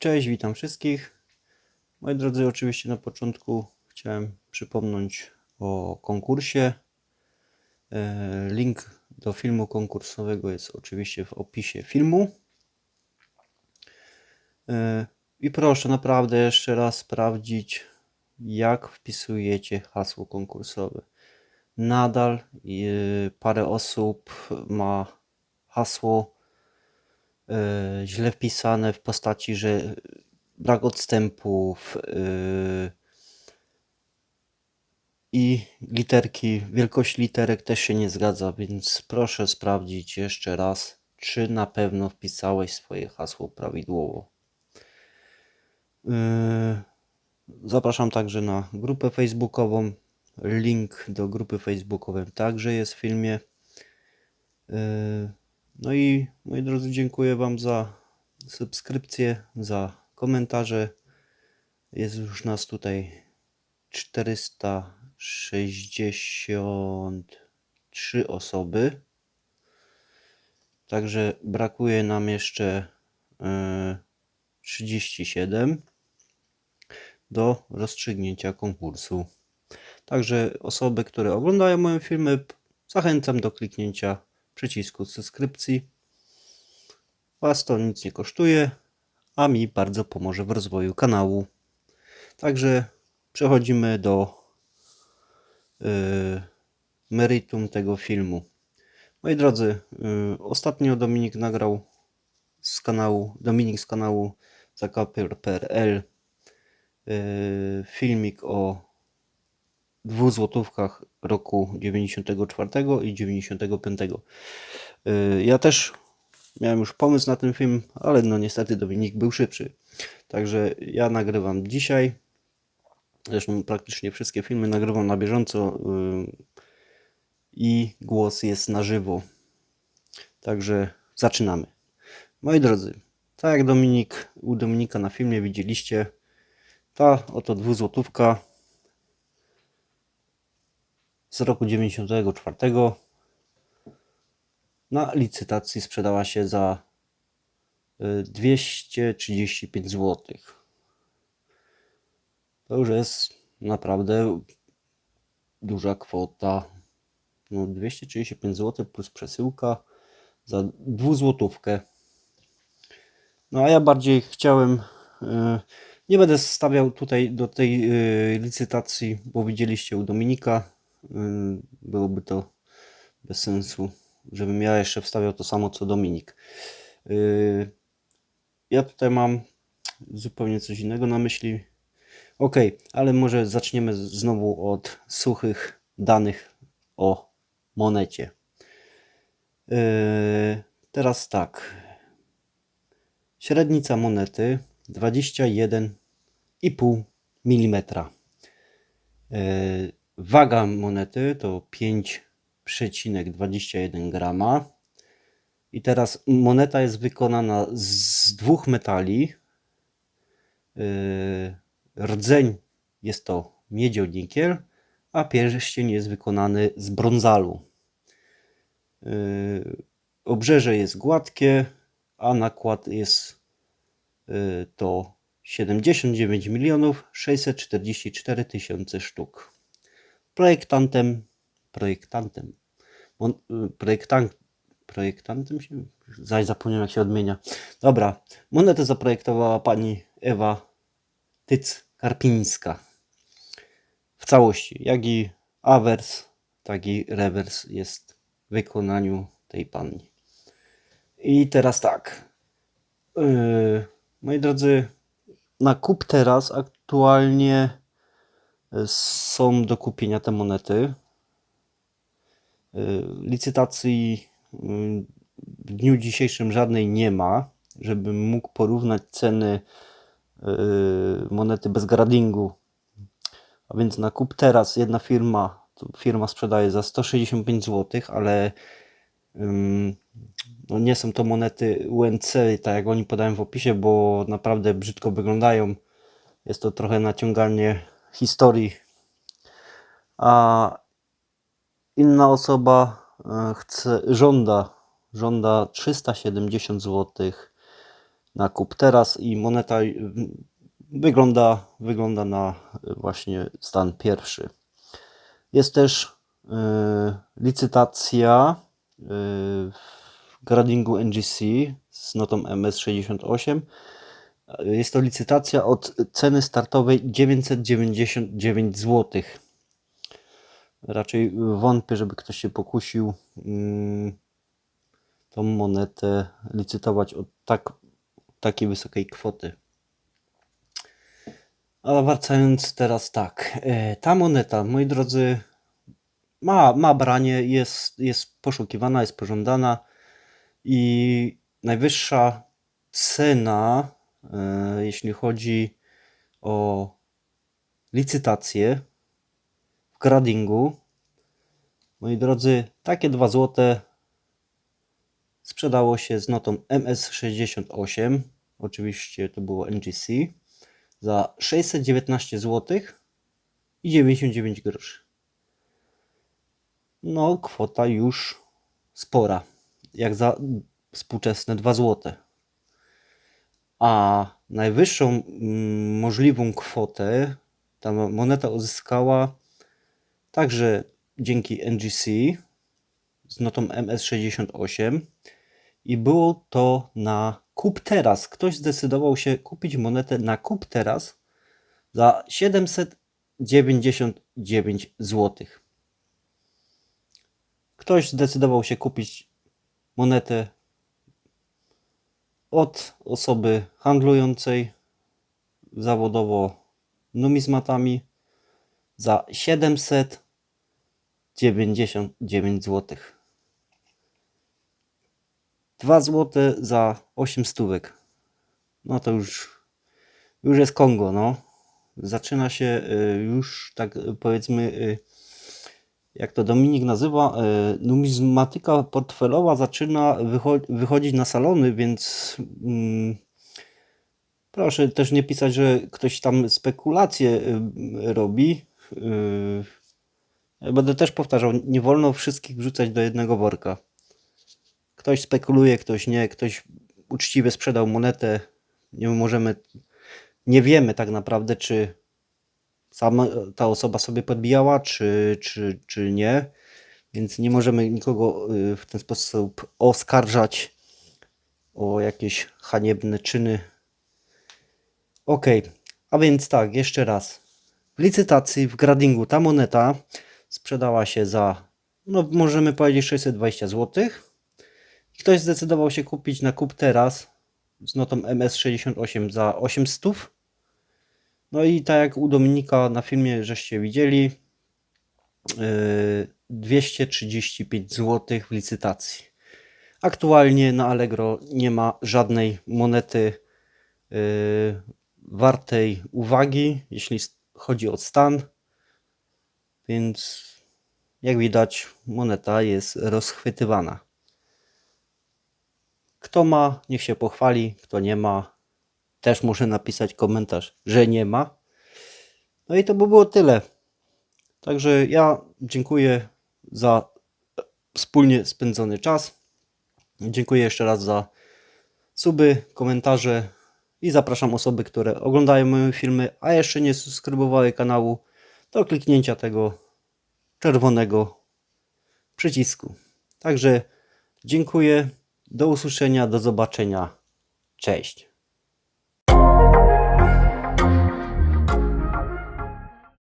Cześć, witam wszystkich. Moi drodzy, oczywiście na początku chciałem przypomnieć o konkursie. E, Link do filmu konkursowego jest oczywiście w opisie filmu. E, I proszę naprawdę jeszcze raz sprawdzić, jak wpisujecie hasło konkursowe. Nadal e, parę osób ma hasło źle wpisane w postaci, że brak odstępów e, i literki, wielkość literek też się nie zgadza, więc proszę sprawdzić jeszcze raz, czy na pewno wpisałeś swoje hasło prawidłowo. E, Zapraszam także na grupę facebookową. Link do grupy facebookowej także jest w filmie. No i moi drodzy, dziękuję Wam za subskrypcję, za komentarze. Jest już nas tutaj 463 osoby. Także brakuje nam jeszcze yy, 37 do rozstrzygnięcia konkursu. Także osoby, które oglądają moje filmy, zachęcam do kliknięcia przycisku subskrypcji. Was to nic nie kosztuje, a mi bardzo pomoże w rozwoju kanału. Także przechodzimy do yy, meritum tego filmu. Moi drodzy, yy, ostatnio Dominik nagrał z kanału, Dominik z kanału zakapier.pl yy, filmik o dwóch złotówkach roku 94 i 95. Yy, Ja też miałem już pomysł na ten film, ale no niestety Dominik był szybszy. Także ja nagrywam dzisiaj. Zresztą praktycznie wszystkie filmy nagrywam na bieżąco yy, i głos jest na żywo. Także zaczynamy. Moi drodzy, tak jak Dominik u Dominika na filmie widzieliście, ta oto dwuzłotówka z roku 94 na licytacji sprzedała się za y, 235 zł. To już jest naprawdę duża kwota. No 235 zł plus przesyłka za dwuzłotówkę. No a ja bardziej chciałem. y, Nie będę stawiał tutaj do tej y, licytacji, bo widzieliście u Dominika. Byłoby to bez sensu, żebym ja jeszcze wstawiał to samo co Dominik. Y, Ja tutaj mam zupełnie coś innego na myśli. Ok, ale może zaczniemy znowu od suchych danych o monecie. Yy, teraz tak. Średnica monety 21,5 mm. Waga monety to 5,21 grama. I teraz moneta jest wykonana z dwóch metali. Yy, Rdzeń jest to miedzio-nikiel, a pierścień jest wykonany z brązalu. Yy, Obrzeże jest gładkie, a nakład jest yy, to 79 milionów 644 tysiące sztuk. Projektantem, projektantem, yy, projektant, projektantem się, zaś zapomniałem jak się odmienia. Dobra, monetę zaprojektowała pani Ewa Tyc-Karpińska w całości, jak i awers, tak i rewers jest w wykonaniu tej pani. I teraz tak. Yy, moi drodzy, na kup teraz aktualnie y, są do kupienia te monety. Yy, licytacji yy, w dniu dzisiejszym żadnej nie ma, żebym mógł porównać ceny yy, monety bez gradingu a więc na kup teraz jedna firma, firma sprzedaje za 165 zł, ale no nie są to monety UNC, tak jak oni podają w opisie, bo naprawdę brzydko wyglądają. Jest to trochę naciąganie historii. A inna osoba e, chce, żąda, żąda 370 zł na kup teraz i moneta wygląda, wygląda na y, właśnie stan pierwszy. Jest też y, licytacja y, w gradingu NGC z notą MS68. Jest to licytacja od ceny startowej 999 zł. Raczej wątpię, żeby ktoś się pokusił mm, tą monetę licytować od tak, takiej wysokiej kwoty. Ale wracając teraz tak. e, Ta moneta, moi drodzy, ma, ma branie, jest, jest poszukiwana, jest pożądana i najwyższa cena, jeśli chodzi o licytację w gradingu, moi drodzy, takie 2 złote sprzedało się z notą MS68, oczywiście to było NGC, za 619 zł i 99 groszy. No, kwota już spora, jak za współczesne 2 zł. A najwyższą mm, możliwą kwotę ta moneta uzyskała także dzięki NGC z notą MS68 i było to na kup teraz. Ktoś zdecydował się kupić monetę na kup teraz za 799 zł. Ktoś zdecydował się kupić monetę od osoby handlującej zawodowo numizmatami za 799 zł. 2 zł za 8 stówek. No to już, już jest Kongo, no. Zaczyna się y, już tak y, powiedzmy, y, jak to Dominik nazywa, numizmatyka portfelowa zaczyna wycho- wychodzić na salony, więc mm, proszę też nie pisać, że ktoś tam spekulacje robi. Ja będę też powtarzał, nie wolno wszystkich wrzucać do jednego worka. Ktoś spekuluje, ktoś nie, ktoś uczciwie sprzedał monetę. Nie możemy, nie wiemy tak naprawdę, czy sama ta osoba sobie podbijała, czy, czy, czy nie. Więc nie możemy nikogo y, w ten sposób oskarżać o jakieś haniebne czyny. Ok, a więc tak, jeszcze raz. W licytacji, w gradingu ta moneta sprzedała się za, no możemy powiedzieć 620 zł. Ktoś zdecydował się kupić na kup teraz z notą MS68 za 800. No i tak jak u Dominika na filmie żeście widzieli, yy, 235 zł w licytacji. Aktualnie na Allegro nie ma żadnej monety yy, wartej uwagi, jeśli chodzi o stan. Więc jak widać, moneta jest rozchwytywana. Kto ma, niech się pochwali, kto nie ma, też może napisać komentarz, że nie ma. No i to by było tyle. Także ja dziękuję za wspólnie spędzony czas. Dziękuję jeszcze raz za suby, komentarze i zapraszam osoby, które oglądają moje filmy, a jeszcze nie subskrybowały kanału, do kliknięcia tego czerwonego przycisku. Także dziękuję. Do usłyszenia, do zobaczenia. Cześć.